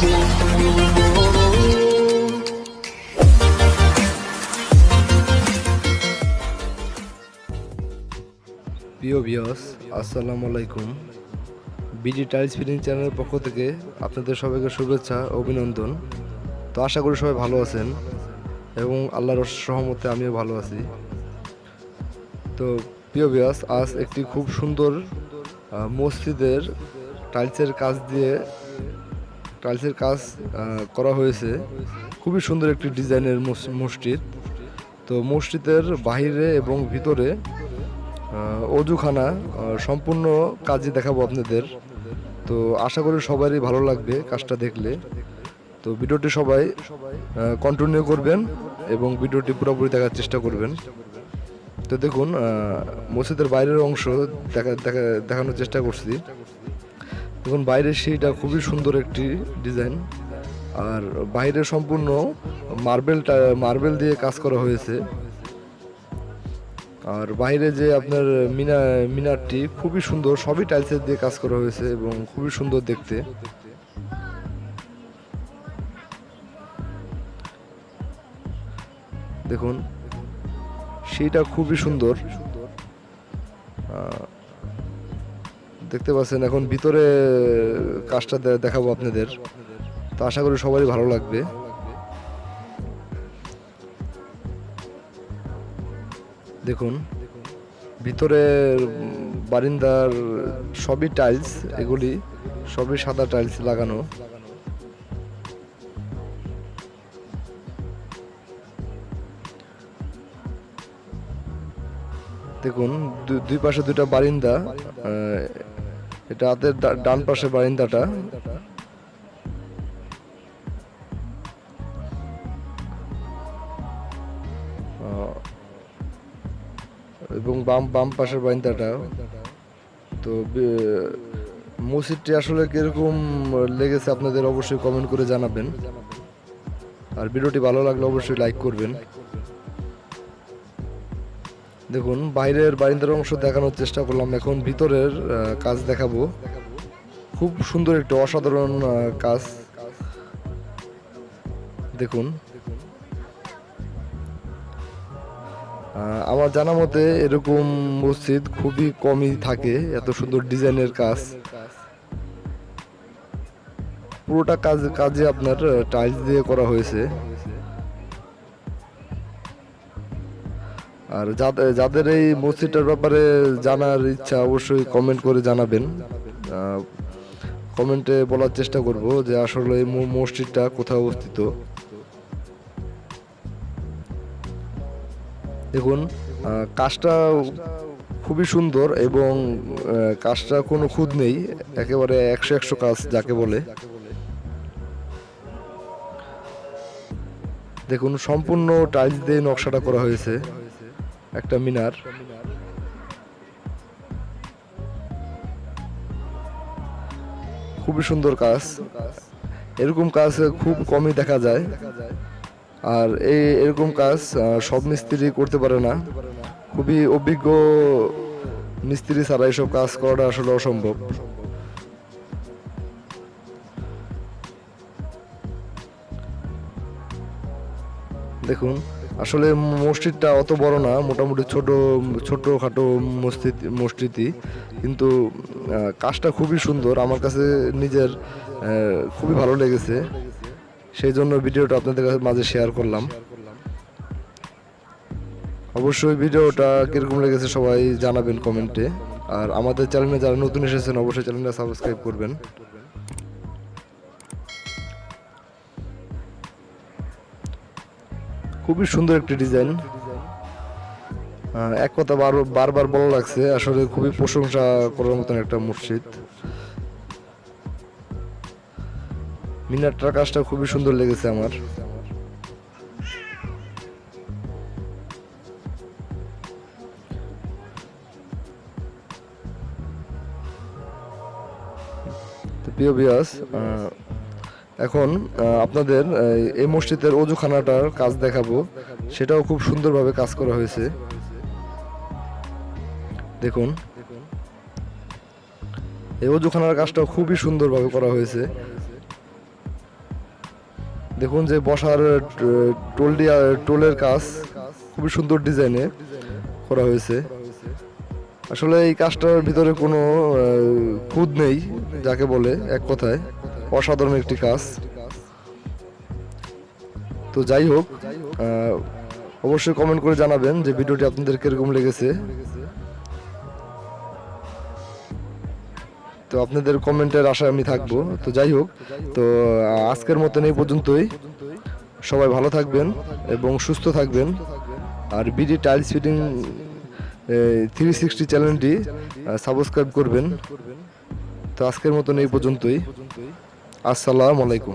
প্রিয় বিয়স আসসালামু আলাইকুম। বিডি টাইলস ফিটিং চ্যানেলের পক্ষ থেকে আপনাদের সবাইকে শুভেচ্ছা, অভিনন্দন। তো আশা করি সবাই ভালো আছেন এবং আল্লাহর সহমতে আমিও ভালো আছি। তো প্রিয় বিয়াস আজ একটি খুব সুন্দর মসজিদের টাইলসের কাজ দিয়ে টাইলসের কাজ করা হয়েছে। খুবই সুন্দর একটি ডিজাইনের মসজিদ। তো মসজিদের বাইরে এবং ভিতরে অজুখানা সম্পূর্ণ কাজই দেখাবো আপনাদের। তো আশা করি সবারই ভালো লাগবে কাজটা দেখলে। তো ভিডিওটি সবাই কন্টিনিউ করবেন এবং ভিডিওটি পুরোপুরি দেখার চেষ্টা করবেন। তো দেখুন মসজিদের বাইরের অংশ দেখা, দেখানোর চেষ্টা করছি। দেখুন বাইরের সেইটা খুবই সুন্দর একটি ডিজাইন। আর বাইরে সম্পূর্ণ মার্বেলটা মার্বেল দিয়ে কাজ করা হয়েছে। আর বাইরে যে আপনার মিনা, মিনারটি খুবই সুন্দর, সবই টাইলসের দিয়ে কাজ করা হয়েছে এবং খুবই সুন্দর দেখতে। দেখুন সেইটা খুবই সুন্দর। দেখতে পাচ্ছেন এখন ভিতরে কাজটা দেখাবো আপনাদের। তো আশা করি সবারই ভালো লাগবে। দেখুন ভিতরের উম, বারিন্দার সবই টাইলস এগুলি সবই সাদা টাইলস লাগানো। দেখুন দুই পাশে দুটা বারিন্দা এটা হাতের ডান পাশে বারিন্দাটা। এবং বাম বাম পাশের বারিন্দাটা। তো মসজিদটি আসলে কীরকম লেগেছে আপনাদের অবশ্যই কমেন্ট করে জানাবেন। আর ভিডিওটি ভালো লাগলে অবশ্যই লাইক করবেন। দেখুন, বাইরের বারিন্দার অংশ দেখানোর চেষ্টা করলাম। এখন ভিতরের কাজ দেখাবো। খুব সুন্দর একটি অসাধারণ কাজ। দেখুন। আমার জানা মতে এরকম মসজিদ খুবই কমই থাকে, এত সুন্দর ডিজাইনের কাজ। পুরোটা কাজ, কাজে আপনার টাইলস দিয়ে করা হয়েছে। আর যাদের এই মসজিদটার ব্যাপারে জানার ইচ্ছা অবশ্যই কমেন্ট করে জানাবেন। কমেন্টে বলার চেষ্টা করব যে আসলে এই মসজিদটা কোথায় অবস্থিত। দেখুন কাজটা খুবই সুন্দর এবং কাজটা কোনো খুদ নেই, একেবারে একশো একশো কাজ যাকে বলে। দেখুন, সম্পূর্ণ টাইলস দিয়ে নকশাটা করা হয়েছে। একটা মিনার। খুবই সুন্দর কাজ। এরকম কাজ খুব কমই দেখা যায়। আর এই এরকম কাজ সব মিস্ত্রি করতে পারে না। খুবই অভিজ্ঞ মিস্ত্রি ছাড়া এসব কাজ করাটা আসলে অসম্ভব। দেখুন আসলে মসজিদটা অত বড় না, মোটামুটি ছোট ছোট খাটো মসজিদ, মসজিদই। কিন্তু কাজটা খুবই সুন্দর। আমার কাছে নিজের খুবই ভালো লেগেছে। সেই জন্য ভিডিওটা আপনাদের কাছে মাঝে শেয়ার করলাম। অবশ্যই ভিডিওটা কীরকম লেগেছে সবাই জানাবেন কমেন্টে। আর আমাদের চ্যানেলে যারা নতুন এসেছেন, অবশ্যই চ্যানেলটা সাবস্ক্রাইব করবেন। খুবই সুন্দর একটি ডিজাইন এক কথা বার বারবার বলা লাগছে, আসলে খুবই প্রশংসা করার মতন একটা মসজিদ মিনারটার কাজটা খুবই সুন্দর লেগেছে আমার। প্রিয় বিয়াস এখন আপনাদের এই মসজিদের অজুখানাটার কাজ দেখাবো। সেটাও খুব সুন্দরভাবে কাজ করা হয়েছে। দেখুন। এই অজুখানার কাজটাও খুবই সুন্দরভাবে করা হয়েছে। দেখুন যে বসার টোল টোলের কাজ খুবই সুন্দর ডিজাইনে করা হয়েছে। আসলে এই কাজটার ভিতরে কোনো খুদ নেই, যাকে বলে, এক কথায়। অসাধারণ একটি কাজ। তো যাই হোক অবশ্যই কমেন্ট করে জানাবেন যে ভিডিওটি আপনাদের কীরকম লেগেছে। তো আপনাদের কমেন্টের আশায় আমি থাকব। তো যাই হোক, তো আজকের মতন এই পর্যন্তই। সবাই ভালো থাকবেন এবং সুস্থ থাকবেন। আর BD tiles fitting three sixty চ্যানেলটি সাবস্ক্রাইব করবেন। তো আজকের মতন এই পর্যন্তই। আসসালামু আলাইকুম।